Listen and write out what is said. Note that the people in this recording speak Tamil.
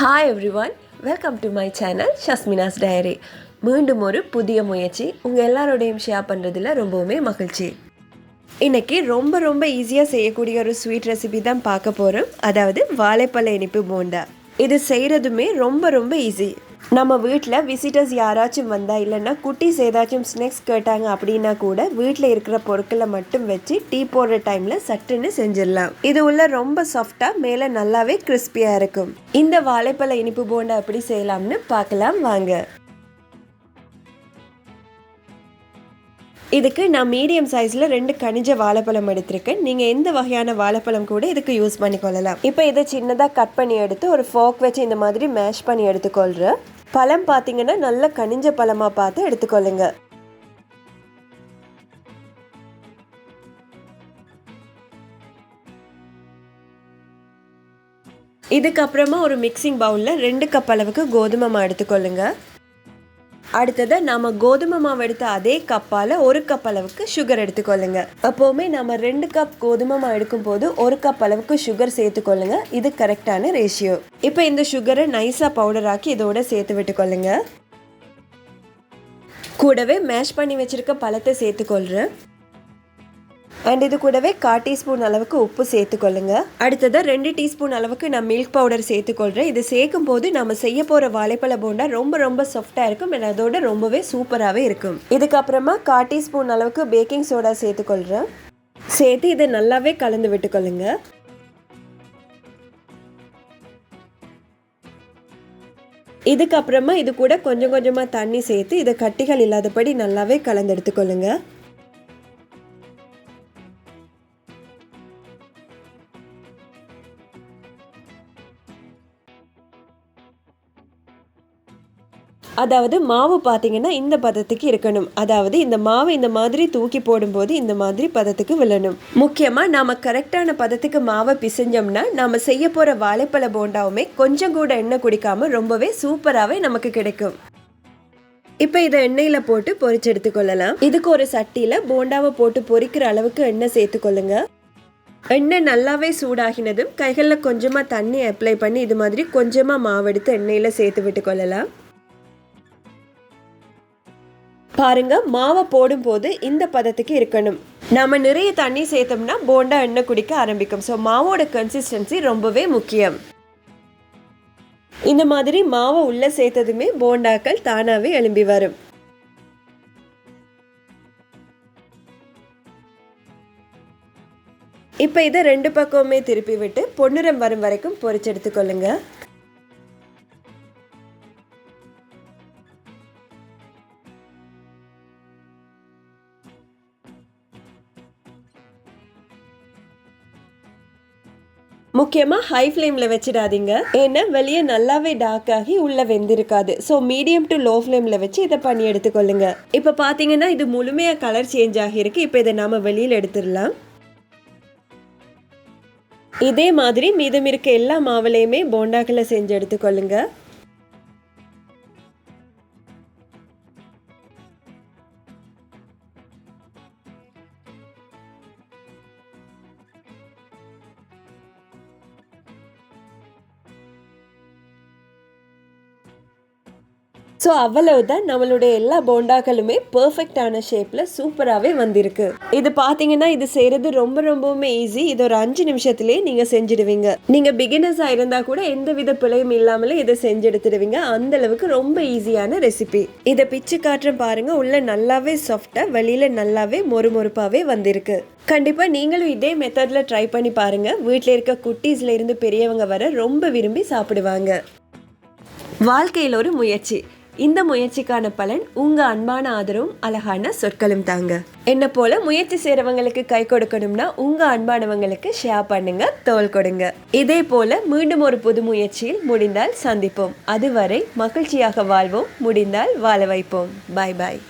Hi every one welcome to my channel ஷஸ்மினாஸ் diary மீண்டும் ஒரு புதிய முயற்சி உங்கள் எல்லாரோடையும் ஷேர் பண்ணுறதுல ரொம்பவுமே மகிழ்ச்சி. இன்றைக்கி ரொம்ப ரொம்ப ஈஸியாக செய்யக்கூடிய ஒரு ஸ்வீட் ரெசிபி தான் பார்க்க போகிறோம் அதாவது வாழைப்பழ இனிப்பு போண்டா. இது செய்கிறதுமே ரொம்ப ரொம்ப ஈஸி நம்ம வீட்டில் விசிட்டர்ஸ் யாராச்சும் வந்தால் இல்லைன்னா குட்டீஸ் ஏதாச்சும் ஸ்நாக்ஸ் கேட்டாங்க அப்படின்னா கூட வீட்டில் இருக்கிற பொருட்களை மட்டும் வச்சு டீ போடுற டைமில் சட்டுன்னு செஞ்சிடலாம். இது உள்ள ரொம்ப சாஃப்டாக மேலே நல்லாவே கிறிஸ்பியாக இருக்கும். இந்த வாழைப்பழ இனிப்பு போண்டா எப்படி செய்யலாம்னு பார்க்கலாம் வாங்க. இதுக்கு நான் மீடியம் சைஸில் ரெண்டு கனிஞ்ச வாழைப்பழம் எடுத்திருக்கேன். நீங்கள் எந்த வகையான வாழைப்பழம் கூட இதுக்கு யூஸ் பண்ணிக்கொள்ளலாம். இப்போ இதை சின்னதாக கட் பண்ணி எடுத்து ஒரு ஃபோக் வச்சு இந்த மாதிரி மேஷ் பண்ணி எடுத்துக்கொள்கிறேன் பழம் பார்த்தீங்கன்னா நல்ல கனிஞ்ச பழமாக பார்த்து எடுத்துக்கொள்ளுங்க. இதுக்கப்புறமா ஒரு மிக்சிங் பவுலில் ரெண்டு கப் அளவுக்கு கோதுமை மாவு அடுத்தது நம்ம கோதுமை மாவு எடுத்த அதே கப்பால் ஒரு கப் அளவுக்கு சுகர் எடுத்துக்கொள்ளுங்க. அப்போவுமே நம்ம ரெண்டு கப் கோதுமை மாவு எடுக்கும் போது ஒரு கப் அளவுக்கு சுகர் சேர்த்துக்கொள்ளுங்க. இது கரெக்டான ரேஷியோ இப்போ இந்த சுகரை நைஸாக பவுடர் ஆக்கி இதோட சேர்த்து விட்டுக்கொள்ளுங்க. கூடவே மேஷ் பண்ணி வச்சிருக்க பழத்தை சேர்த்துக்கொள்கிறேன் அண்ட் இது கூடவே கால் டீஸ்பூன் அளவுக்கு உப்பு சேர்த்துக்கொள்ளுங்க. அடுத்ததாக ரெண்டு டீஸ்பூன் அளவுக்கு நான் மில்க் பவுடர் சேர்த்துக்கொள்கிறேன் இது சேர்க்கும் போது நம்ம செய்ய போகிற வாழைப்பழ போண்டா ரொம்ப ரொம்ப சாஃப்டாக இருக்கும். அண்ட் அதோட ரொம்பவே சூப்பராகவே இருக்கும். இதுக்கப்புறமா கால் டீஸ்பூன் அளவுக்கு பேக்கிங் சோடா சேர்த்துக்கொள்கிறேன் சேர்த்து இதை நல்லாவே கலந்து விட்டுக்கொள்ளுங்க. இதுக்கப்புறமா இது கூட கொஞ்சம் கொஞ்சமாக தண்ணி சேர்த்து இதை கட்டிகள் இல்லாதபடி நல்லாவே கலந்து எடுத்துக்கொள்ளுங்கள் அதாவது மாவு பார்த்தீங்கன்னா இந்த பதத்துக்கு இருக்கணும். அதாவது இந்த மாவு இந்த மாதிரி தூக்கி போடும்போது இந்த மாதிரி பதத்துக்கு விழணும். முக்கியமாக நாம் கரெக்டான பதத்துக்கு மாவை பிசைஞ்சோம்னா நாம் செய்ய போகிற வாழைப்பழ போண்டாவுமே கொஞ்சம் கூட எண்ணெய் குடிக்காமல் ரொம்பவே சூப்பராகவே நமக்கு கிடைக்கும். இப்போ இதை எண்ணெயில் போட்டு பொறிச்சு எடுத்துக்கொள்ளலாம். இதுக்கு ஒரு சட்டியில் போண்டாவை போட்டு பொரிக்கிற அளவுக்கு எண்ணெய் சேர்த்துக்கொள்ளுங்க எண்ணெய் நல்லாவே சூடாகினதும் கைகளில் கொஞ்சமாக தண்ணி அப்ளை பண்ணி இது மாதிரி கொஞ்சமாக மாவெடுத்து எண்ணெயில் சேர்த்து விட்டு கொள்ளலாம். பாருங்க மாவை போடும்போது இந்த பதத்துக்கு இருக்கணும். நம்ம நிறைய தண்ணி சேர்த்தோம்னா போண்டா எண்ணெய் குடிக்க ஆரம்பிக்கும். ஸோ மாவோட கன்சிஸ்டன்சி ரொம்பவே முக்கியம். இந்த மாதிரி மாவை உள்ள சேர்த்ததுமே போண்டாக்கள் தானாவே எழும்பி வரும். இப்போ இதை ரெண்டு பக்கமுமே திருப்பி விட்டு பொன்னிறம் வரும் வரைக்கும் பொறிச்செடுத்துக்கொள்ளுங்கள் முக்கியமாக ஹை ஃப்ளேமில் வச்சிடாதீங்க. ஏன்னா வெளியே நல்லாவே டார்க் ஆகி உள்ளே வெந்திருக்காது. ஸோ மீடியம் டு லோ ஃப்ளேமில் வச்சு இதை பண்ணி எடுத்துக்கொள்ளுங்க. இப்போ பார்த்தீங்கன்னா இது முழுமையாக கலர் சேஞ்ச் ஆகியிருக்கு. இப்போ இதை நாம் வெளியில் எடுத்துடலாம். இதே மாதிரி மீதம் இருக்க எல்லா மாவுலையுமே போண்டாக்களை செஞ்சு எடுத்துக்கொள்ளுங்கள் ஸோ அவ்வளவுதான் நம்மளுடைய எல்லா போண்டாக்களுமே பர்ஃபெக்டான ஷேப்பில் சூப்பராகவே வந்திருக்கு. இது பார்த்தீங்கன்னா இது செய்கிறது ரொம்ப ரொம்பவுமே ஈஸி இது ஒரு அஞ்சு நிமிஷத்துலேயே நீங்கள் செஞ்சிடுவீங்க. நீங்கள் பிகினர்ஸாக இருந்தால் கூட எந்த வித பிழையும் இல்லாமலே இதை செஞ்சு எடுத்துடுவீங்க அந்த அளவுக்கு ரொம்ப ஈஸியான ரெசிபி இதை பிச்சு காட்டுறேன் பாருங்க. உள்ள நல்லாவே சாஃப்டாக வெளியில் நல்லாவே மொறுமொறுப்பாகவே வந்திருக்கு. கண்டிப்பாக நீங்களும் இதே மெத்தடில் ட்ரை பண்ணி பாருங்கள் வீட்டில் இருக்க குட்டீஸ்ல இருந்து பெரியவங்க வர ரொம்ப விரும்பி சாப்பிடுவாங்க. வாழ்க்கையில் ஒரு முயற்சி. இந்த முயற்சிக்கான பலன் உங்க அன்பான ஆதரவும் அழகான சொற்களும் தாங்க. என்ன போல முயற்சி செய்கிறவங்களுக்கு கை கொடுக்கணும்னா உங்க அன்பானவங்களுக்கு ஷேர் பண்ணுங்க தோல் கொடுங்க. இதே போல மீண்டும் ஒரு புது முயற்சியில் முடிந்தால் சந்திப்போம். அதுவரை மகிழ்ச்சியாக வாழ்வோம் முடிந்தால் வாழ வைப்போம். பாய் பாய்